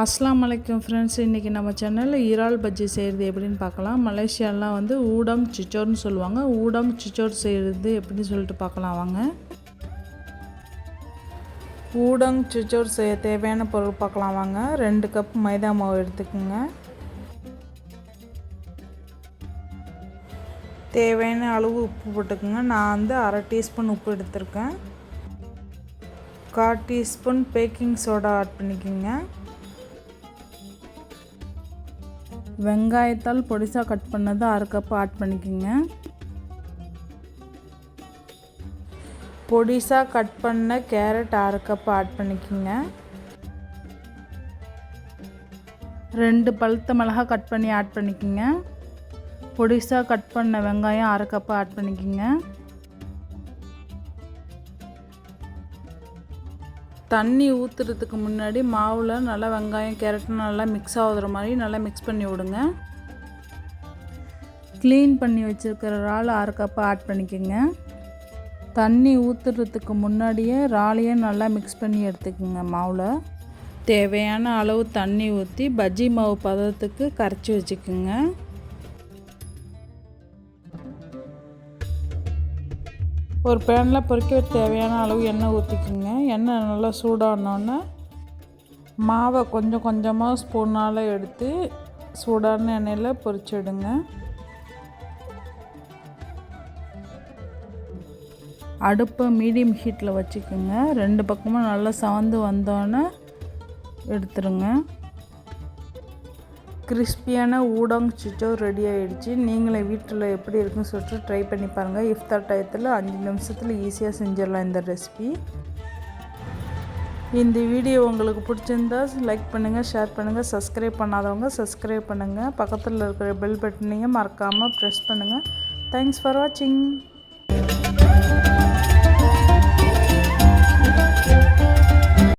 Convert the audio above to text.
அஸ்லாம் அலைக்கும் ஃப்ரெண்ட்ஸ் இன்றைக்கி நம்ம சேனலில் இறால் பஜ்ஜி செய்கிறது எப்படின்னு பார்க்கலாம். மலேசியாலாம் வந்து ஊடம் சிச்சோர்னு சொல்லுவாங்க. ஊடம் சிச்சோர் செய்கிறது எப்படின்னு சொல்லிட்டு பார்க்கலாம் வாங்க. ஊடங் சிச்சோர் செய்ய தேவையான பொருள் பார்க்கலாம் வாங்க. ரெண்டு கப் மைதா மாவு எடுத்துக்கோங்க. தேவையான அளவு உப்பு போட்டுக்கோங்க. நான் வந்து அரை டீஸ்பூன் உப்பு எடுத்திருக்கேன். கால் டீஸ்பூன் பேக்கிங் சோடா ஆட் பண்ணிக்கோங்க. வெங்காயத்தால் பொடிசாக கட் பண்ணது அரை கப் ஆட் பண்ணிக்கோங்க. பொடிசாக கட் பண்ண கேரட் அரை கப் ஆட் பண்ணிக்கோங்க. ரெண்டு பழுத்த மிளகாய் கட் பண்ணி ஆட் பண்ணிக்கோங்க. பொடிசாக கட் பண்ண வெங்காயம் அரை கப் ஆட் பண்ணிக்கோங்க. தண்ணி ஊற்றுறதுக்கு முன்னாடி மாவில் நல்லா வெங்காயம் கேரட் நல்லா மிக்ஸ் ஆகுற மாதிரி நல்லா மிக்ஸ் பண்ணி விடுங்க. க்ளீன் பண்ணி வச்சுருக்கிற இறால் அரை கப்பு ஆட் பண்ணிக்கோங்க. தண்ணி ஊற்றுறதுக்கு முன்னாடியே இறாலையே நல்லா மிக்ஸ் பண்ணி எடுத்துக்கோங்க மாவில். தேவையான அளவு தண்ணி ஊற்றி பஜ்ஜி மாவு பதத்துக்கு கரைச்சி வச்சுக்கோங்க. ஒரு பேனில் பொறிக்க தேவையான அளவு எண்ணெய் ஊற்றிக்குங்க. எண்ணெய் நல்லா சூடானோடனே மாவை கொஞ்சம் கொஞ்சமாக ஸ்பூனால் எடுத்து சூடான எண்ணெயில் பொறிச்சிடுங்க அடுப்பை மீடியம் ஹீட்டில் வச்சுக்கோங்க. ரெண்டு பக்கமும் நல்லா சவந்து வந்தோடனே எடுத்துருங்க. கிறிஸ்பியான ஊடாங் சிச்சோ ரெடி ஆகிடுச்சு நீங்களே வீட்டில் எப்படி இருக்குன்னு சொல்லிட்டு ட்ரை பண்ணி பாருங்கள் இஃப்தார் டயத்தில் அஞ்சு நிமிஷத்தில் ஈஸியாக செஞ்சிடலாம் இந்த ரெசிபி இந்த வீடியோ உங்களுக்கு பிடிச்சிருந்தா லைக் பண்ணுங்கள் ஷேர் பண்ணுங்கள் சப்ஸ்கிரைப் பண்ணாதவங்க சப்ஸ்கிரைப் பண்ணுங்கள் பக்கத்தில் இருக்கிற பெல் பட்டனையும் மறக்காமல் ப்ரெஸ் பண்ணுங்கள் தேங்க்ஸ் ஃபார் வாட்சிங்